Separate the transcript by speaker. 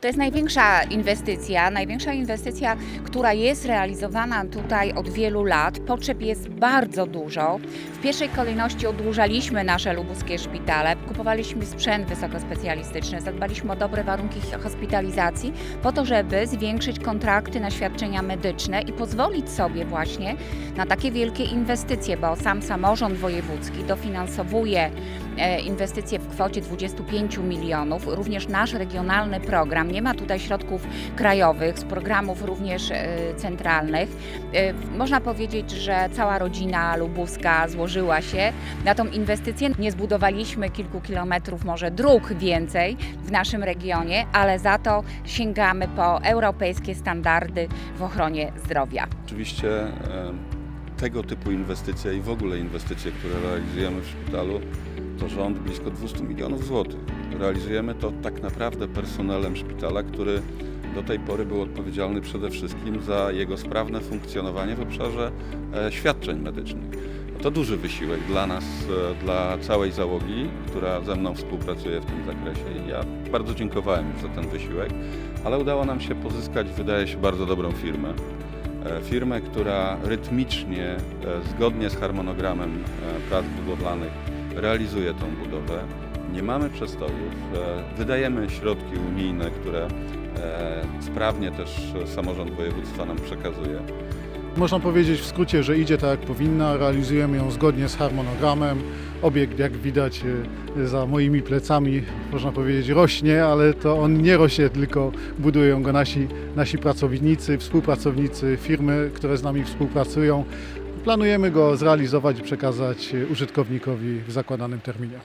Speaker 1: To jest największa inwestycja, największa inwestycja, która jest realizowana tutaj od wielu lat. Potrzeb jest bardzo dużo. W pierwszej kolejności odłużaliśmy nasze lubuskie szpitale, kupowaliśmy sprzęt wysokospecjalistyczny, zadbaliśmy o dobre warunki hospitalizacji po to, żeby zwiększyć kontrakty na świadczenia medyczne i pozwolić sobie właśnie na takie wielkie inwestycje, bo sam samorząd wojewódzki dofinansowuje e, inwestycje kwocie 25 milionów. Również nasz regionalny program, nie ma tutaj środków krajowych, z programów również e, centralnych. E, Można powiedzieć, że cała rodzina lubuska złożyła się na tą inwestycję. Nie zbudowaliśmy kilku kilometrów, może dróg więcej w naszym regionie, ale za to sięgamy po europejskie standardy w ochronie zdrowia.
Speaker 2: Oczywiście e, tego typu inwestycje i w ogóle inwestycje, które realizujemy w szpitalu, to rząd blisko 200 milionów złotych. Realizujemy to tak naprawdę personelem szpitala, który do tej pory był odpowiedzialny przede wszystkim za jego sprawne funkcjonowanie w obszarze e, świadczeń medycznych. To duży wysiłek dla nas, e, dla całej załogi, która ze mną współpracuje w tym zakresie. Ja bardzo dziękowałem za ten wysiłek, ale udało nam się pozyskać, wydaje się, bardzo dobrą firmę. E, Firmę, która rytmicznie, zgodnie z harmonogramem prac budowlanych realizuje tą budowę. Nie mamy przestojów, e, wydajemy środki unijne, które e, sprawnie też samorząd województwa nam przekazuje.
Speaker 3: Można powiedzieć w skrócie, że idzie tak jak powinna, realizujemy ją zgodnie z harmonogramem. Obiekt, jak widać e, za moimi plecami, można powiedzieć rośnie, ale to on nie rośnie, tylko budują go nasi, nasi pracownicy, współpracownicy, firmy, które z nami współpracują. Planujemy go zrealizować i przekazać użytkownikowi w zakładanym terminie.